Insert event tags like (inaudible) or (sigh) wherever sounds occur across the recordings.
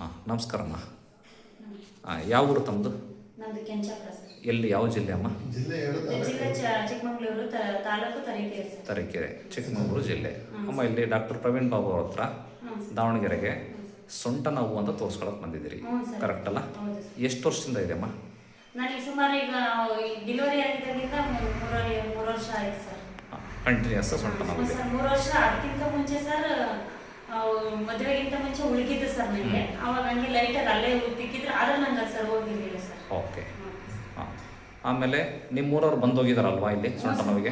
ಹಾಂ ನಮಸ್ಕಾರಮ್ಮ ಹಾಂ ಯಾವ ಊರು ತಮ್ಮದು ನಮ್ದು ಕೆಂಚಾಪುರ ಸರ್. ಎಲ್ಲಿ ಯಾವ ಜಿಲ್ಲೆ ಅಮ್ಮ? ಜಿಲ್ಲೆ ಹೇಳು ಜಿಲ್ಲೆ ಚ- ಚಿಕ್ಕಮಗಳೂರು ತ- ತಾಲೂಕು ತರೀಕೆರೆ ಸರ್. ತರೀಕೆರೆ ಚಿಕ್ಕಮಗಳೂರು ಜಿಲ್ಲೆ. ಅಮ್ಮ ಇಲ್ಲಿ ಡಾಕ್ಟರ್ ಪ್ರವೀಣ್ ಬಾಬು ಅವ್ರ ಹತ್ರ ದಾವಣಗೆರೆಗೆ ಸೊಂಟ ನೋವು ಅಂತ ತೋರಿಸ್ಕೊಳಕ್ ಬಂದಿದ್ದೀರಿ. ಹ್ಞೂ ಸರ್. ಕರೆಕ್ಟ್ ಅಲ್ಲ? ಹೌದು ಸರ್. ಎಷ್ಟು ವರ್ಷದಿಂದ ಇದೆ ಅಮ್ಮ? ನನಗೆ ಸುಮಾರು ಈಗ ಡೆಲಿವರಿ ಆಗಿದ್ದಾಗಿಂದ ಮೂರು ಮೂರು ವರ್ಷ ಆಯ್ತು ಸರ್. ಕಂಟಿನ್ಯೂಸ್ ಸೊಂಟ ನೋವು ಇದೆ ಸರ್ ಮೂರು ವರ್ಷ ಅದಕ್ಕಿಂತ ಮುಂಚೆ ಸರ್ ಮದುವೆಗಿಂತ ಮುಂಚೆ ಉಳುಕಿದ್ದು ಸರ್ ನನಗೆ ಅವಾಗ ನನಗೆ ಲೈಟರ್ ಅಲ್ಲೇ ತಿಕ್ಕಿದ್ರೆ ಆದ್ರೆ ನಂಗೆ ಸರ್ ಹೋಗಿರ್ಲಿಲ್ಲ ಸರ್. ಓಕೆ ಹಾಂ. ಆಮೇಲೆ ನಿಮ್ಮೂರವ್ರು ಬಂದು ಹೋಗಿದಾರಲ್ವಾ ಇಲ್ಲಿ ಸೊಂಟ ನೋವಿಗೆ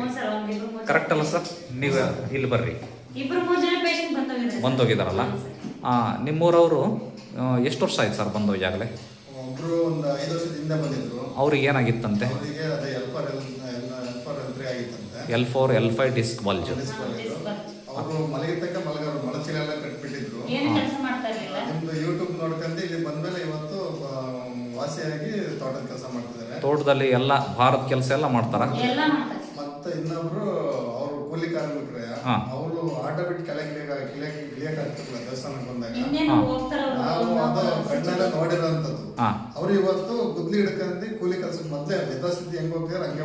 ಕರೆಕ್ಟ್ ಅಲ್ಲ ಸರ್? ನೀವು ಇಲ್ಲಿ ಬರ್ರಿ. ಬಂದೋಗಿದಾರಲ್ಲ ಮೂರು ಜನ ಪೇಷಂಟ್ ಬಂದೋಗಿದ್ದಾರೆ ಬಂದು ಹೋಗಿದಾರಲ್ಲ ಹಾಂ ನಿಮ್ಮೂರವರು ಎಷ್ಟು ವರ್ಷ ಆಯ್ತು ಸರ್ ಬಂದು ಈಗಾಗಲೇ? ಅವ್ರಿಗೆ ಏನಾಗಿತ್ತಂತೆ? L four L five disc bulge ಅವರು ಮಲಗಿರ್ತಕ್ಕ ಮಲಗರು ಮಲಚೀಲ ಎಲ್ಲ ಕಟ್ಬಿಟ್ಟಿದ್ರು ಏನು ಕೆಲಸ ಮಾಡ್ತಾ ಇರ್ಲಿಲ್ಲ ನಿಮ್ದು ಯೂಟ್ಯೂಬ್ ನೋಡ್ಕೊಂಡು ಇಲ್ಲಿ ಬಂದ್ಮೇಲೆ ಇವತ್ತು ವಾಸಿಯಾಗಿ ತೋಟದ ಕೆಲಸ ಮಾಡ್ತಿದ್ದಾರೆ. ತೋಟದಲ್ಲಿ ಎಲ್ಲ ಭಾರತ ಕೆಲಸ ಎಲ್ಲ ಮಾಡ್ತಾರ? ಎಲ್ಲ ಮಾಡ್ತಾರೆ. ಸರ್ ಮತ್ತೆ ಇನ್ನೊಬ್ರು ಕೂಲಿ ಕಾರ್ಮಿಕರೇ ಹಾ. ಅವರು ಆಟ ಬಿಟ್ಟು ಕೆಳಗೆ ದೇವಸ್ಥಾನಕ್ಕೆ ಬಂದಾಗ. ಇನ್ನೇನು ಹಾ. ಹೋಗ್ತಾರ ನಾವು ಅದು ಕಣ್ಣೆಲ್ಲ ನೋಡಿರೋಂಥದ್ದು. ಅವ್ರು ಇವತ್ತು ಗುದ್ಲಿ ಹಿಡ್ಕೊಂಡು ಕೂಲಿ ಕೆಲ್ಸಕ್ಕೆ ಮೊದ್ಲೇ ಯಥಾಸ್ಥಿತಿ ಹೆಂಗ್ ಹೋಗ್ತಿದಾರೆ ಹಂಗೆ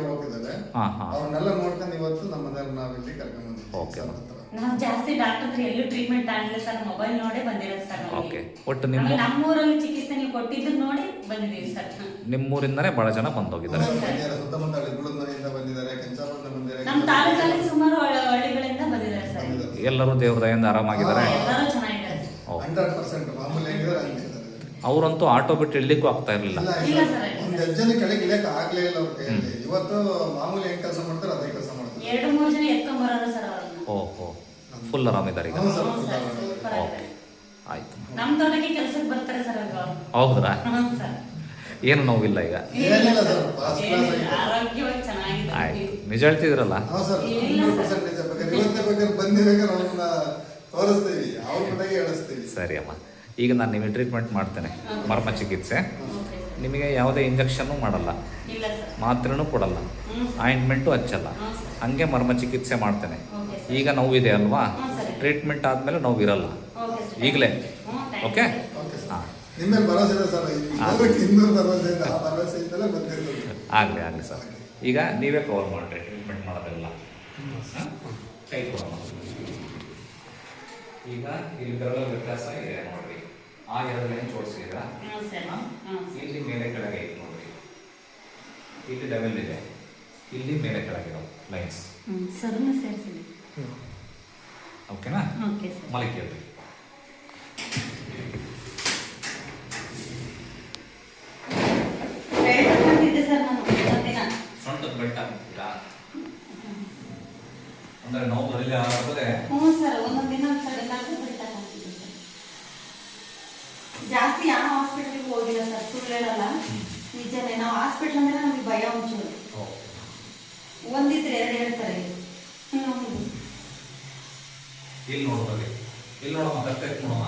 ಅವ್ರನ್ನೆಲ್ಲ ನೋಡ್ಕೊಂಡು ಇವತ್ತು ನಮ್ಮ ಮನೇಲಿ ನಾವಿಲ್ಲಿ ಕರ್ಕೊಂಡ್ ಬಂದಿದ್ದೀವಿ. ನಾವು ಜಾಸ್ತಿ ಡಾಕ್ಟರ್ ಹತ್ರ ಎಲ್ಲೂ ಟ್ರೀಟ್ಮೆಂಟ್ ಆಗಿಲ್ಲ ಸರ್. ಮೊಬೈಲ್ ನೋಡೇ ಬಂದಿರೋದು ಸರ್ ಓಕೆ. ಒಟ್ಟು ನಿಮ್ಮ ಆಮೇಲೆ ನಮ್ಮೂರಲ್ಲಿ ಚಿಕಿತ್ಸೆ ನೀವು ಕೊಟ್ಟಿದ್ದು ನೋಡಿ ಬಂದಿದ್ದೀವಿ ಸರ್. ನಿಮ್ಮೂರಿಂದನೇ ಬಹಳ ಜನ ಬಂದೋಗಿದ್ದಾರೆ. ಸುತ್ತಮುತ್ತ ಹಳ್ಳಿಗಳ ಮನೆಯಿಂದ ಬಂದಿದ್ದಾರೆ ಕೆಂಚಾಪುರದಿಂದ ಬಂದಿದ್ದಾರೆ. ನಮ್ಮ ತಾಲೂಕಲ್ಲಿ ಸುಮಾರು ಹಳ್ಳ- ಹಳ್ಳಿಗಳಿಂದ ಬಂದಿದ್ದಾರೆ ಸರ್ ಎಲ್ಲರೂ ದೇವ್ರ ದಯಿಂದ ಆರಾಮಾಗಿದ್ದಾರೆ ಅವರಂತೂ ಆಟೋ ಬಿಟ್ಟು ಇಡ್ಲಿಕ್ಕೂ ಆಗ್ತಾ ಇರಲಿಲ್ಲ. ಓಹೋ ಫುಲ್ ಆರಾಮಿದ್ದಾರೆ ಈಗ. ಓಕೆ. ಆಯ್ತು. ನಮ್ಮ ಕೆಲಸಕ್ಕೆ ಬರ್ತಾರೆ ಸರ್ ಅವ್ರು ಹೌದ್ರಾ? ಏನು ನೋವಿಲ್ಲ ಈಗ? ಆಯ್ತು. ನಿಜ ಹೇಳ್ತಿದ್ರಲ್ಲ? ಸರ್ ಬೇಕಾದ್ರೆ ಬೇಕಾದ್ರೆ ಅವ್ರನ್ನ ತೋರಿಸ್ತೀವಿ. ಅವ್ರ ಕಡೆಗೆ ಅಮ್ಮ. ಈಗ ನಾನು ನಿಮಗೆ ಟ್ರೀಟ್ಮೆಂಟ್ ಮಾಡ್ತೇನೆ. ಮರ್ಮ ಚಿಕಿತ್ಸೆ ನಿಮಗೆ ಯಾವುದೇ ಇಂಜೆಕ್ಷನ್ನು ಮಾಡಲ್ಲ. ಇಲ್ಲ ಸರ್. ಮಾತ್ರೆನೂ ಕೊಡಲ್ಲ. ಆಯಿಂಟ್ಮೆಂಟು ಹಚ್ಚಲ್ಲ. ಹಂಗೆ ಮರ್ಮ ಚಿಕಿತ್ಸೆ ಮಾಡ್ತೇನೆ. ಈಗ ನೋವಿದೆ ಅಲ್ವಾ? ಟ್ರೀಟ್ಮೆಂಟ್ ಆದಮೇಲೆ ನೋವು ಇರಲ್ಲ. ಓಕೆ ಈಗಲೇ. ಓಕೆ? ಹಾಂ. ಆಗಲಿ ಆಗಲಿ ಸರ್. ಈಗ ನೀವೇ ಕವರ್ ಮಾಡಿರಿ. ಟ್ರೀಟ್ಮೆಂಟ್ ಮಾಡೋದೆಲ್ಲ. ಹಾಂ? ಈಗ ಇಲ್ಲಿ ಬರೋ ವ್ಯತ್ಯಾಸ ಇದೆ ನೋಡ್ರಿ. ಆ ಎರಡು ಲೈನ್ ಜೋಡಿಸಿದ್ರ ಇಲ್ಲಿ ಮೇಲೆ ಕೆಳಗೆ ಐತೆ ನೋಡ್ರಿ. ಇಲ್ಲಿ ಡಬಲ್ ಇದೆ. ಇಲ್ಲಿ ಮೇಲೆ ಕೆಳಗಿರೋ ಲೈನ್ಸ್ ಓಕೆನಾ ಒಂದಿನ. ಸೊಂಟದ ಹಾಕ್ತೀರಾ ಅಂದ್ರೆ ನೋವು ಬರಲಿ ಆಗ್ತದೆ ಹ್ಞೂ ಸರ್ ಒಂದೊಂದು ದಿನ ಸರ್ ನಾಲ್ಕು ಸರ್. ಜಾಸ್ತಿ ಯಾವ ಹಾಸ್ಪಿಟ್ಲಿಗೆ ಹೋಗಿಲ್ಲ ಸರ್ ಸುಳ್ಳು ಹೇಳಲ್ಲ ನಿಜನೇ ನಾವು ಹಾಸ್ಪಿಟ್ಲ್ ಅಂದ್ರೆ ನಮಗೆ ಭಯ ಉಂಟು ಒಂದಿದ್ರೆ ಎರಡು ಹೇಳ್ತಾರೆ. ಇಲ್ಲಿ ನೋಡ್ರಿ ಇಲ್ಲಿ ನೋಡಮ್ಮ ಕತ್ತೆ ನೋಡಮ್ಮ.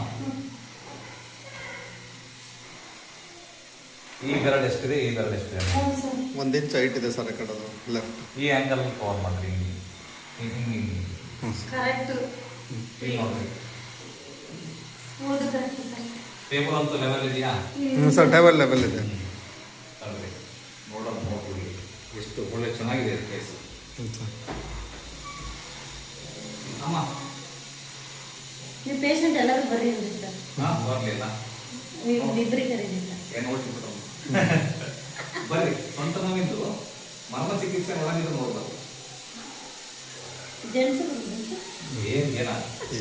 ಈ ಬೆರಳು ಎಷ್ಟಿದೆ ಈ ಬೆರಳು ಎಷ್ಟಿದೆ? ಹ್ಞೂ ಸರ್. ಒಂದು ಇಂಚ್ ಹೈಟ್ ಇದೆ ಸರ್ ಆ ಕಡೆದು ಲೆಫ್ಟ್ ಈ ಆಂಗಲ್ ಕವರ್ ಮಾಡ್ರಿ ಕರೆಕ್ಟ್. ಟೇಬಲ್ ಅಂತೂ ಲೆವೆಲ್ ಇದೆಯಾ? ಹ್ಞೂ ಸರ್ ಟೇಬಲ್ ಲೆವೆಲ್ ಇದೆ. ನೋಡೋಣ ಎಷ್ಟು ಒಳ್ಳೆ ಚೆನ್ನಾಗಿದೆ ಪ್ಲೇಸ್ ಸರ್. ಅಮ್ಮ. ನೀವು ಪೇಷಂಟ್ ಎಲ್ಲರೂ ಬರ್ರಿ ಅಂದ್ರಿ ಸರ್. ಹಾಂ ಬರಲಿಲ್ಲ ನೀವು ಇಬ್ಬರಿಗೆ ಕರೀರಿ ಸರ್. ಏನು (laughs) ಬರ್ರಿ. ಸ್ವಂತ ನೋವಿಂದು ಮರ್ಮ ಚಿಕಿತ್ಸೆ ಒಳಗಿದ್ದು ನೋಡ್ಬೋದು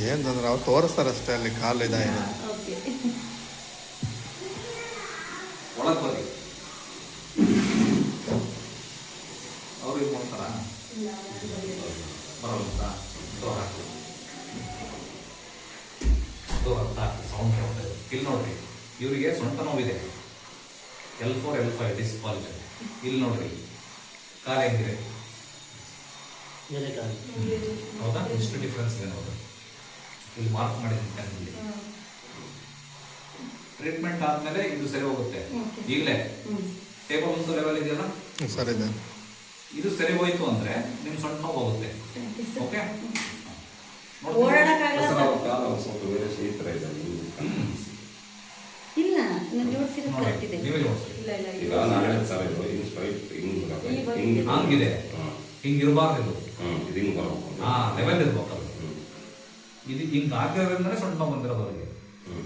ಏನ್ ತೊಂದ್ರೆ ಅವ್ರು ತೋರಿಸ್ತಾರೆ ಅಷ್ಟೇ ಅಲ್ಲಿ ಕಾಲು ಇದಾಗಿದೆ ಓಕೆ ಒಳಗ್ ಬರ್ರಿ. ಅವ್ರು ಇದು ಮಾಡ್ತಾರ? ಬರೋಲ್ಲ ಡೋರ್ ಹಾಕು ಡೋರ್ ಹತ್ತ ಹಾಕಿ ಇಲ್ಲಿ ನೋಡ್ರಿ, ಇವರಿಗೆ ಸೊಂಟ ನೋವಿದೆ. L four L five disc bulge ಇಲ್ಲಿ ನೋಡ್ರಿ ಕಾರ್ ಹೆಂಗಿದೆ? ಹೌದಾ? ಎಷ್ಟು ಡಿಫ್ರೆನ್ಸ್ ಇದೆ ನೋಡಿ. ಇಲ್ಲಿ ಮಾರ್ಕ್ ಮಾಡಿದ್ದೀನಿ ಇಲ್ಲಿ ಟ್ರೀಟ್ಮೆಂಟ್ ಆದ್ಮೇಲೆ ಇದು ಸರಿ ಹೋಗುತ್ತೆ. ಈಗಲೇ. ಟೇಬಲ್ ಒಂದು ಲೆವೆಲ್ ಇದೆಯಲ್ಲ? ಸರಿ ಇದೆ. ಇದು ಸರಿ ಹೋಯ್ತು ಅಂದ್ರೆ ನಿಮ್ ಸೊಂಟ ನೋವು ಹೋಗುತ್ತೆ. ಓಕೆ ಸ್ವಲ್ಪ ಬೇರೆ ಇದೆ ನೋಡಿ ಕರೆಕ್ಟ್ ಇದೆ. ಇಲ್ಲ ಇಲ್ಲ ಈಗ ಇಲ್ಲ ನಾನು ಹೇಳಿದ ಸರ್ ಇದು ಹಂಗಿದೆ. ಹಿಂಗಿರಬಾರ್ದು ಇದು ಹಿಂಗ್ ಬರಬೇಕು. ಹಾ ಲೆವೆಲ್ ಇರ್ಬೇಕು ಇದು ಹಿಂಗ್ ಆಗಿರೋದ್ರಿಂದನೇ ಸೊಂಟ ನೋವು ಬಂದಿರೋದು ಅವರಿಗೆ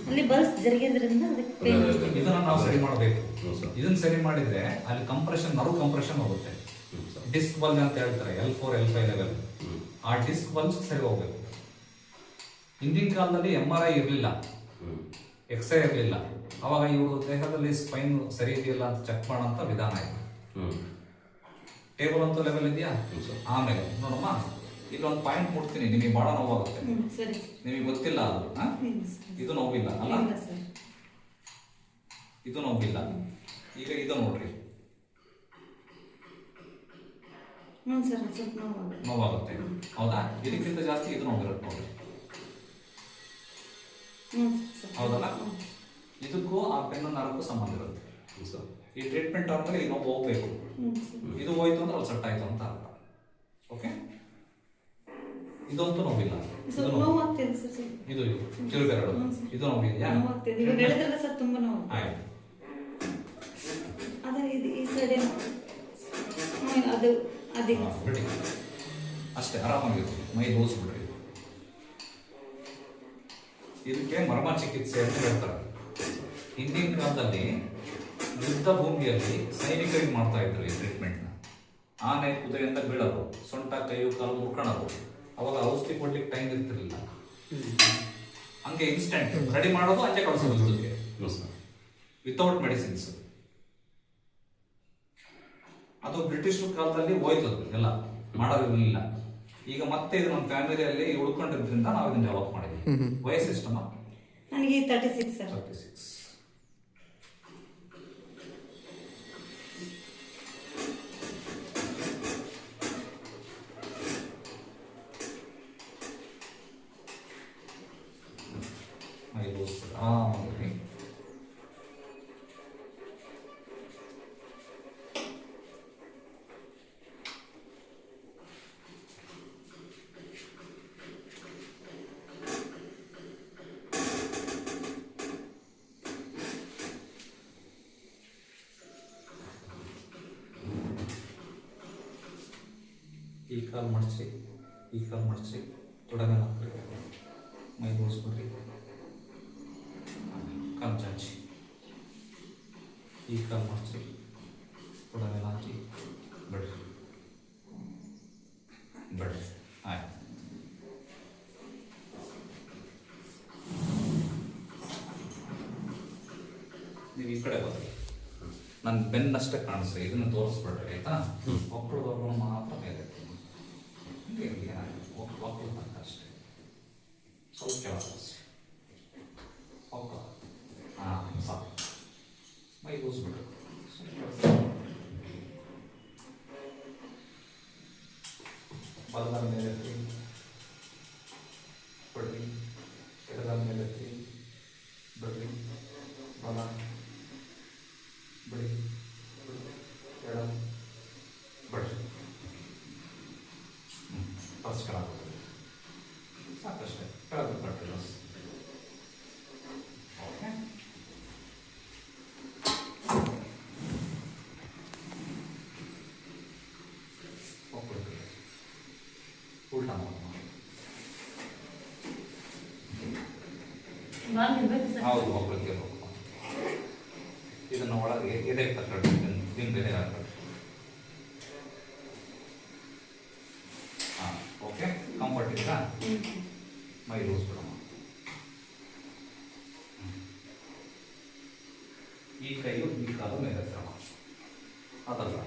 ಅಲ್ಲಿ ಬಲ್ಸ್ ಜರುಗಿದ್ರಿಂದ. ಇದನ್ನ ನಾವು ಸರಿ ಮಾಡಬೇಕು. ಇದನ್ನ ಸರಿ ಮಾಡಿದ್ರೆ ಅಲ್ಲಿ ಕಂಪ್ರೆಷನ್ ಮರು ಕಂಪ್ರೆಷನ್ ಹೋಗುತ್ತೆ. ಡಿಸ್ಕ್ ಬಲ್ ಅಂತ ಹೇಳ್ತಾರೆ L four L five level ಆ ಡಿಸ್ಕ್ ಬಲ್ಸ್ ಸರಿ ಹೋಗ್ಬೇಕು. ಹಿಂದಿನ ಕಾಲದಲ್ಲಿ ಎಂ ಆರ್ ಐ ಇರಲಿಲ್ಲ. ಎಕ್ಸ್ರೇ ಇರಲಿಲ್ಲ. ಅವಾಗ ಇವರು ದೇಹದಲ್ಲಿ ಸ್ಪೈನ್ ಸರಿ ಇದೆಯಲ್ಲ ಅಂತ ಚೆಕ್ ಮಾಡೋ ವಿಧಾನ ಇದೆ ಟೇಬಲ್ ಅಂತ ಲೆವೆಲ್ ಇದೆಯಾ? ಆಮೇಲೆ ನೋಡಮ್ಮ ಇಲ್ಲೊಂದು ಪಾಯಿಂಟ್ ಮುಟ್ತೀನಿ ನಿಮಗೆ ಬಹಳ ನೋವಾಗುತ್ತೆ. ನಿಮಗೆ ಗೊತ್ತಿಲ್ಲ ಅದು. ಇದು ನೋವಿಲ್ಲ ಅಲ್ಲ? ಇದು ನೋವಿಲ್ಲ. ಈಗ ಇದು ನೋಡ್ರಿ. ನೋವಾಗುತ್ತೆ. ಹೌದಾ? ಇದಕ್ಕಿಂತ ಜಾಸ್ತಿ ಇದು ನೋವಿರುತ್ತೆ ನೋಡ್ರಿ. ಹೌದಲ್ಲ? ಇದಕ್ಕೂ ಆ ಪೆನ್ನು ನರಕ್ಕೂ ಸಂಬಂಧ ಇರುತ್ತೆ. ಸರ್ ಈ ಟ್ರೀಟ್ಮೆಂಟ್ ಆದ್ಮೇಲೆ ಈಗ ನೋವು ಹೋಗ್ಬೇಕು. ಇದು ಹೋಯ್ತು ಅಂದ್ರೆ ಅಲ್ಲಿ ಸೆಟ್ ಆಯ್ತು ಅಂತ ಅರ್ಥ. ಓಕೆ ಇದಂತೂ ನೋವಿಲ್ಲ. ಇದು ಸರ್ ಇದು ನೋವಿದೆಯಾ? ಆಯ್ತು. ಬಿಡಿ. ಅಷ್ಟೇ ಆರಾಮಾಗಿರು ಮೈ ಲೂಸ್ ಬಿಡ್ರಿ ಇದಕ್ಕೆ ಮರ್ಮ ಚಿಕಿತ್ಸೆ ಅಂತ ಹೇಳ್ತಾರೆ. ಹಿಂದಿನ ಕಾಲದಲ್ಲಿ ಯುದ್ಧ ಭೂಮಿಯಲ್ಲಿ ಸೈನಿಕರಿಗೆ ಮಾಡ್ತಾ ಇದ್ರು ಈ ಟ್ರೀಟ್ಮೆಂಟ್ನ ಆನೆ ಕುದುರೆಯಿಂದ ಬೀಳೋದು ಸೊಂಟ ಕೈಯು ಕಾಲು ಮುರ್ಕೊಳ್ಳೋದು ಅವಾಗ ಔಷಧಿ ಕೊಡ್ಲಿಕ್ಕೆ ಟೈಮ್ ಇರ್ತಿರ್ಲಿಲ್ಲ. ಹಂಗೆ ಇನ್ಸ್ಟೆಂಟ್ ರೆಡಿ ಮಾಡೋದು ಅಂಚೆ ಕಳಿಸೋದು ವಿತೌಟ್ ಮೆಡಿಸಿನ್ಸ್ ಅದು ಬ್ರಿಟಿಷ್ ಕಾಲದಲ್ಲಿ ಹೋಯ್ತು ಅದು ಎಲ್ಲ ಮಾಡೋದಿರಲಿಲ್ಲ ಈಗ ಮತ್ತೆ ಇದು ನಮ್ಮ ಫ್ಯಾಮಿಲಿಯಲ್ಲಿ ಉಳ್ಕೊಂಡಿದ್ರಿಂದ ನಾವು ಇದನ್ನ ಡೆವಲಪ್ ಮಾಡಿದ್ವಿ ವಯಸ್ಸು ಎಷ್ಟಮ್ಮ? ನನಗೆ thirty six sir thirty six ಆರಾಮಾಗಿ ಈ ಕಾಲ್ ಮಾಡಿಸಿ ಈ ಕಾಲ್ ಮಾಡಿಸಿ ತೊಡಗಲ್ಲ ಮೈ ಬೋಸ್ಬಿಡ್ರಿ ಕಾಲು ಚಾಚಿ. ಈ ಕಾಲು ಮಡಚ್ರಿ ತೊಡೆ ಮೇಲೆ ಹಾಕಿ ಬಿಡ್ರಿ. ಬಿಡ್ರಿ. ಆಯ್ತು. ನೀವು ಈ ಕಡೆ ಬರ್ರಿ ನನ್ನ ಬೆನ್ನಷ್ಟೇ ಕಾಣಿಸ್ರಿ. ಇದನ್ನು ತೋರಿಸ್ಬಿಡ್ರಿ ಆಯ್ತಾ? ಒಕ್ಕಳದವ್ರನ್ನ ಮಾತ್ರ ಮೇಲೆ ಒಕ್ಕಳು ಅಷ್ಟೇ. ಸ್ವಲ್ಪ ಕೆಳಗೆ ಫಸ್ಟ್ ಕೆಳಗೆ ಸಾಕಷ್ಟೇ ಕೆಳಗೆ ಬಿಟ್ಬಿಟ್ರಿ ಬಸ್ ಓಕೆ ಹೋಗ್ಬಿಡ್ರಿ ಉಲ್ಟಾ ಮಾಡೋಣ ಬಾಲ್ ಇರ್ಬೇಕು ಸರ್ ಹೌದು ಒಬ್ಬರಿಗೆ ಇರ್ಬೇಕು ಇದನ್ನ ಒಳಗೆ ಎದೆ ತಗೊಳ್ಳಿ ದಿನ ಬೆಲೆ ಹಾಕೊಳ್ಳಿ ಹಾಂ ಓಕೆ ಕಂಫರ್ಟ್ ಇಲ್ಲ ಹ್ಮ್. ಮೈ ಲೂಸ್ ಬಿಡಮ್ಮ ಈ ಕೈಯು ಈ ಕಾಲು ಮೇಲೆ ಕ್ರಮ ಅದಲ್ಲ,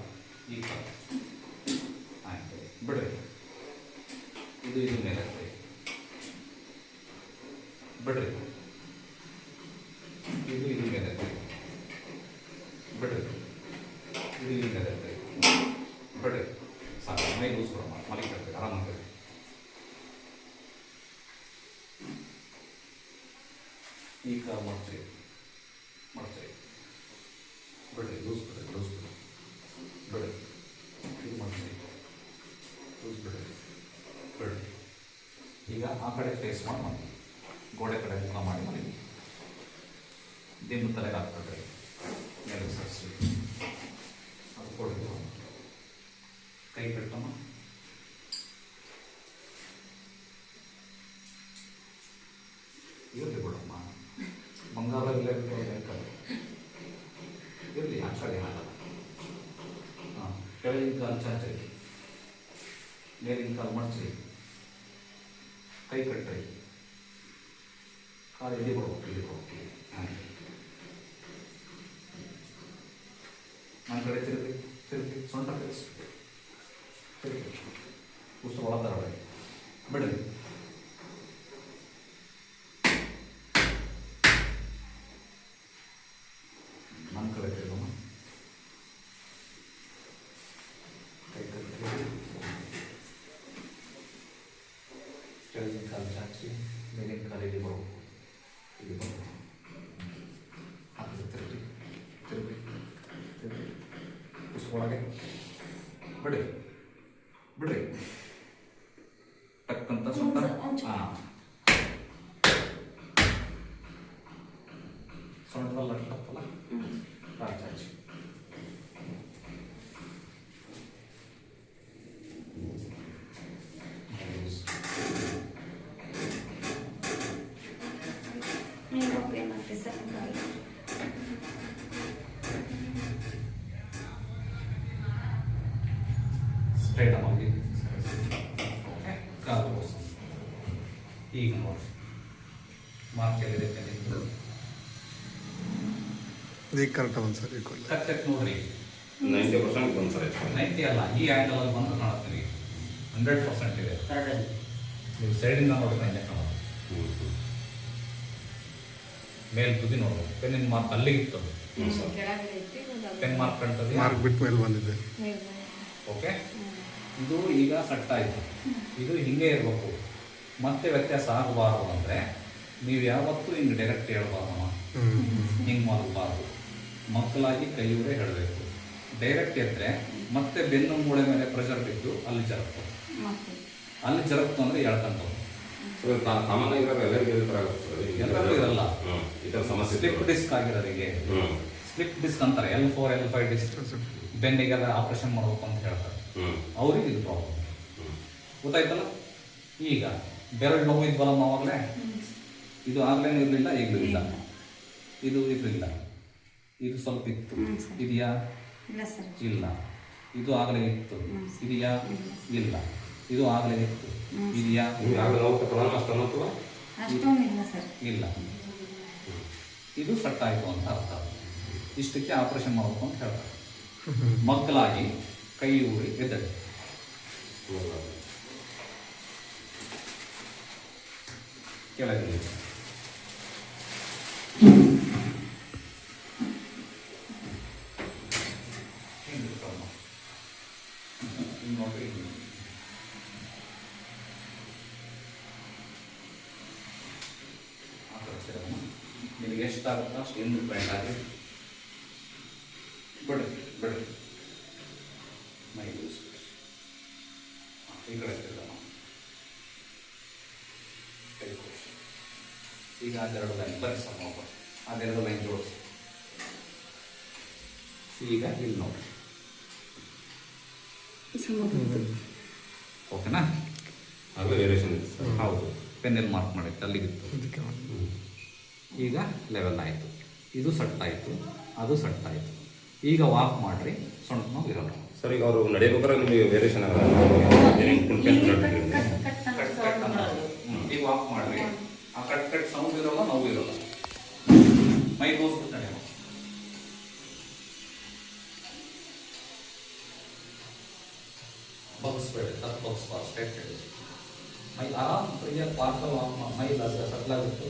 ಈ ಕಾಲು. ಆಯ್ತು, ಬಿಡ್ರಿ. ಇದು ಇದು ಮೇಲೆ ಎತ್ತಿ. ಬಿಡ್ರಿ. ಇದು ಇದು ಮೇಲೆ ಎತ್ತಿ. ಬಿಡ್ರಿ. ಇದು ಇದು ಮೇಲೆ ಈ ಕಾಲು ಮಾಡ್ತೀವಿ. ಮಾಡ್ತೀವಿ. ಬಿಡ್ರಿ ಲೂಸ್ ಬಿಡ್ರಿ ಲೂಸ್ ಬಿಡ್ರಿ. ಬಿಡ್ರಿ ಇದು ಮಾಡ್ತೀವಿ. ಲೂಸ್ ಬಿಡ್ರಿ. ಬಿಡ್ರಿ ಈಗ ಆ ಕಡೆ ಫೇಸ್ ಮಾಡಿ ಗೋಡೆ ಕಡೆ ಮುಖ ಮಾಡಿ ಮಾಡಿ ದಿಂಬು ತಲೆಗೆ ಹಾಕ್ಬಿಡ್ರಿ. ಮೇಲೆ ಸರಿಸಿ ಅದು ಕೊಡಿ ಕೈ ಕಟ್ಟಮ್ಮ ಇರಲಿ ಬಿಡಮ್ಮ ಬಂಗಾರ ಇಲ್ಲೇ ಬೇಕಾದ್ರೆ ಇರಲಿ ಆ ಕಡೆ ಆಗಲ್ಲ ಹಾಂ ಕೆಳಗಿನ ಕಾಲು ಚಾಚರಿ ಮೇಲಿನ ಕಾಲು ಮಡ್ಚಿ ಕೈ ಕಟ್ಟ್ರಿ ಕಾಲು ಎಲ್ಲಿ ಬರ್ಬೇಕು ಇಲ್ಲಿ ಬರ್ಬೇಕು ಹಾಂ ನನ್ನ ಕಡೆ ತಿರುಗಿ ತಿರುಗಿ ಸೊಂಟ ತಿರುಗಿಸಿ ತಿರುಗಿ ಉಸು ಒಳತರ ಬಿಡ್ರಿ ನನ್ನ ಕಡೆ ತಿರುಗಮ್ಮ ಕೈ ಕಟ್ಟಿ ಕೆಳಗಿನ ಕಾಲು ಚಾಚಿ ಮೇಲಿನ ಕಾಲು ಇಲ್ಲಿ ಬರ್ಬೇಕು ಇಲ್ಲಿ ಬರ್ಬೇಕು ಹಾಕಿದ್ರೆ ತಿರುಗಿ ತಿರುಗಿ ತಿರುಗಿ ಉಸು ಒಳಗೆ ಬಿಡಿ ಬಿಡ್ರಿ ಟಕ್ಕಂತ ಸೊಂಟ ಹಾಂ ಸೊಂಟದಲ್ಲಿ ಅಟ್ಲತ್ತಲ್ಲ ಕಾಲು ಚಾಚಿ ನೀವು ಏನಾಗ್ತದೆ ಸರ್ ಸ್ಟ್ರೈಟ್ ಆಗಿ ಓಕೆ ಕಾಲು ತೋರಿಸಿ ಈಗ ನೋಡಿ ಮಾರ್ಕ್ ಎಲ್ಲಿದೆ ಕೆಳಗಿಂದ. ಈಗ ಕರೆಕ್ಟ್ ಒಂದು ಸರ್ ಕರೆಕ್ಟ್ ಕೊಡ್ಲಿ. ಕಟ್ ಕಟ್ ನೋಡ್ರಿ ನೈಂಟಿ ಪರ್ಸೆಂಟ್ ಬಂದು ಸರ್ ನೈಂಟಿ ಅಲ್ಲ ಈ ಆ್ಯಂಗಲ್ ಅಲ್ಲಿ ಬಂದು ಕಾಣುತ್ತೆ ಹಂಡ್ರೆಡ್ ಪರ್ಸೆಂಟ್ ಇದೆ ನೀವು ಸೈಡಿಂದ ನೋಡಿದ್ರೆ ಹಿಂದೆ ಕಾಣೋದು ಮೇಲೆ ತುದಿ ನೋಡ್ಬೋದು ಪೆನ್ನಿನ ಮಾರ್ಕ್ ಅಲ್ಲಿಗೆ ಇತ್ತು ಪೆನ್ ಮಾರ್ಕ್ ಕಂಡ ಮಾರ್ಕ್ ಬಿಟ್ಟು ಮೇಲೆ ಬಂದಿದೆ ಓಕೆ ಇದು ಈಗ ಸಟ್ಟಾಯಿತು ಆಯಿತು ಇದು ಹಿಂಗೆ ಇರಬೇಕು. ಮತ್ತೆ ವ್ಯತ್ಯಾಸ ಆಗಬಾರ್ದು ಅಂದರೆ ನೀವು ಯಾವತ್ತೂ ಹಿಂಗೆ ಡೈರೆಕ್ಟ್ ಹೇಳ್ಬಾರ್ದಮ್ಮ ಹಿಂಗೆ ಮಾಡಬಾರ್ದು. ಮಕ್ಕಳಾಗಿ ಕೈಯೂರೇ ಹೇಳಬೇಕು ಡೈರೆಕ್ಟ್ ಎದ್ರೆ ಮತ್ತೆ ಬೆನ್ನು ಮೂಳೆ ಮೇಲೆ ಪ್ರೆಷರ್ ಬಿದ್ದು ಅಲ್ಲಿ ಜರಕ್ತು ಅಲ್ಲಿ ಜರಕ್ತು ಅಂದರೆ ಎಳ್ಕೊಂತವು ಸಾಮಾನ್ಯ ಎಲ್ಲರಿಗೂ ಇರಲ್ಲ. ಸ್ಲಿಪ್ ಡಿಸ್ಕ್ ಆಗಿರೋರಿಗೆ. ಸ್ಲಿಪ್ ಡಿಸ್ಕ್ ಅಂತಾರೆ. L four L five disc ಬೆನ್ನಿಗೆಲ್ಲ operation ಮಾಡಬೇಕು ಅಂತ ಹೇಳ್ತಾರೆ. ಅವ್ರಿಗೆ ಇದು ಪ್ರಾಬ್ಲಮ್ ಗೊತ್ತಾಯ್ತಲ್ಲ? ಈಗ ಬೆರಳು ನೋವು ಇದ್ವಲ್ಲ ಅವಾಗಲೇ ಇದು ಆಗ್ಲೇನು ಇರಲಿಲ್ಲ ಈಗಲೂ ಇಲ್ಲ. ಇದು ಇರಲಿಲ್ಲ. ಇದು ಸ್ವಲ್ಪ ಇತ್ತು. ಇದೆಯಾ? ಇಲ್ಲ ಸರ್. ಇಲ್ಲ. ಇದು ಆಗಲೇ ಇತ್ತು. ಇದೆಯಾ? ಇಲ್ಲ. ಇದು ಆಗಲೇ ಇತ್ತು. ಇದೆಯಾ? ಇಲ್ಲ ಸರ್. ಇಲ್ಲ. ಇದು ಸಟ್ಟಾಯಿತು ಆಯಿತು ಅಂತ ಅರ್ಥ. ಇಷ್ಟಕ್ಕೆ ಆಪರೇಷನ್ ಮಾಡಬೇಕು ಅಂತ ಹೇಳ್ತಾರೆ. ಮಕ್ಕಳಾಗಿ ಕೈ ಊರಿ ಎದ್ದಡಿ ಕೆಳಗೆ ಇಳಿ. ಹಿಂಗೆ ಇಟ್ಕೊಳಮ್ಮ. ಹಿಂಗೆ ನೋಡ್ರಿ ಹಿಂಗೆ. ಆ ಕಡೆ ಸೇರಮ್ಮ. ನಿಮಗೆ ಎಷ್ಟಾಗುತ್ತೋ ಅಷ್ಟು ಹಿಂದೆ ಪ್ಯಾಂಟ್ ಹಾಕಿ ಬಿಡಿ ಬಿಡಿ ಮೈ ಲೂಸ್ ಈ ಕಡೆ ತಿರ್ಗಮ್ಮ. ಕೈ ಕೂರ್ಸಿ. ಈಗ ಅದೆರಡು ಲೈನ್ ಬರೀ ಸಮ ಅದೆರಡು ಲೈನ್ ಜೋಡಿಸಿ. ಈಗ ಇಲ್ಲಿ ನೋಡಿ. ಓಕೆನಾ ಅದು ವೇರಿಯೇಷನ್ ಸರ್ ಹೌದು. ಪೆನ್ನಲ್ಲಿ ಮಾರ್ಕ್ ಮಾಡಿತ್ತು ಅಲ್ಲಿಗಿತ್ತು ಈಗ ಲೆವೆಲ್ ಆಯಿತು. ಇದು ಸಟ್ ಆಯಿತು ಅದು ಸಟ್ ಆಯಿತು ಈಗ ವಾಕ್ ಮಾಡಿರಿ. ಸೊಂಟ ನೋವು ಇರಲ್ಲ. ಸರ್ ಈಗ ಅವರು ನಡೆಯಬೇಕಾದ್ರೆ ನಿಮಗೆ ವೇರಿಯೇಷನ್ ಆಗಲ್ಲ. ಮೈ ತೋರಿಸ್ಬಿಟ್ಟು ನಡೆಯೋಣ ಬಗ್ಸ್ಬೇಡಿ ತಪ್ಪು ಬಗ್ಸ್ಬಾರ್ದು ಸ್ಟ್ರೈಟ್ ಹೇಳಿ ಮೈ ಆರಾಮ್ ಫ್ರೀಯಾಗಿ ಪಾರ್ಕಲ್ಲಿ ವಾಕ್ ಮಾಡಿ. ಮೈ ಸಟ್ಲಾಗಿತ್ತು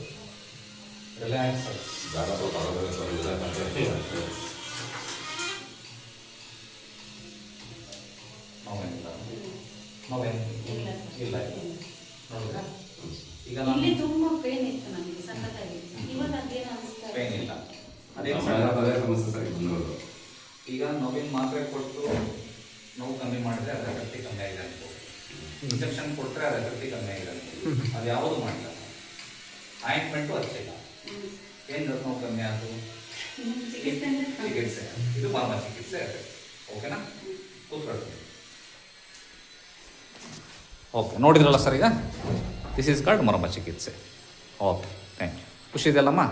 ರಿಲ್ಯಾಕ್ಸ್ ಆಗಿ. ಜಾಗ ಸ್ವಲ್ಪ ಆಗಲ್ಲ ಸರ್ ಇಲ್ಲ. ನೋಡಿದ್ರೆ? ಈಗ ನಾನು ತುಂಬಾ ಪೇನ್ ಇತ್ತು ನನಗೆ ಸಖತ್ತಾಗಿ ಇವಾಗ ಅದೇನು ಅನಿಸ್ತಾ ಇಲ್ಲ. ಪೇನ್ ಇಲ್ಲ ಅದೇ ನಮ್ಮ ಅದೇ ಸಮಸ್ಯೆ ಸರ್ ಈಗ ಬಂದಿರೋದು. ಈಗ ನೋವಿನ ಮಾತ್ರೆ ಕೊಟ್ಟು ನೋವು ಕಮ್ಮಿ ಮಾಡಿದ್ರೆ ಅದರ ಶಕ್ತಿ ಕಮ್ಮಿ ಆಗಿದೆ ಅನ್ಬೋದು ಇಂಜೆಕ್ಷನ್ ಕೊಟ್ಟರೆ ಅದರ ಶಕ್ತಿ ಕಮ್ಮಿ ಆಗಿದೆ ಅದು ಯಾವುದು ಮಾಡಿಲ್ಲ. ಆಯಿಂಟ್ಮೆಂಟು ಹಚ್ಚಿಲ್ಲ ಇಲ್ಲ. ಏನು ನೋವು ಕಮ್ಮಿ ಆಯಿತು ಚಿಕಿತ್ಸೆ ಇದು ಮರ್ಮ ಚಿಕಿತ್ಸೆ ಓಕೆನಾ ಕೂತ್ಕೊಳ್ತೀನಿ. ಓಕೆ ನೋಡಿದ್ರಲ್ಲ ಸರ್ ಈಗ? ದಿಸ್ ಈಸ್ ಕಾರ್ಡ್ ಮರಮ ಚಿಕಿತ್ಸೆ. ಓಕೆ ಥ್ಯಾಂಕ್ ಯು ಖುಷಿ ಇದೆಯಲ್ಲಮ್ಮ?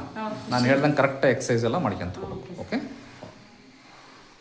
ನಾನು ಹೇಳ್ದಂಗೆ ಕರೆಕ್ಟ್ ಎಕ್ಸಸೈಸ್ ಎಲ್ಲ ಮಾಡ್ಕೊಂತ ಹೋಗ್ಬೇಕು ಓಕೆ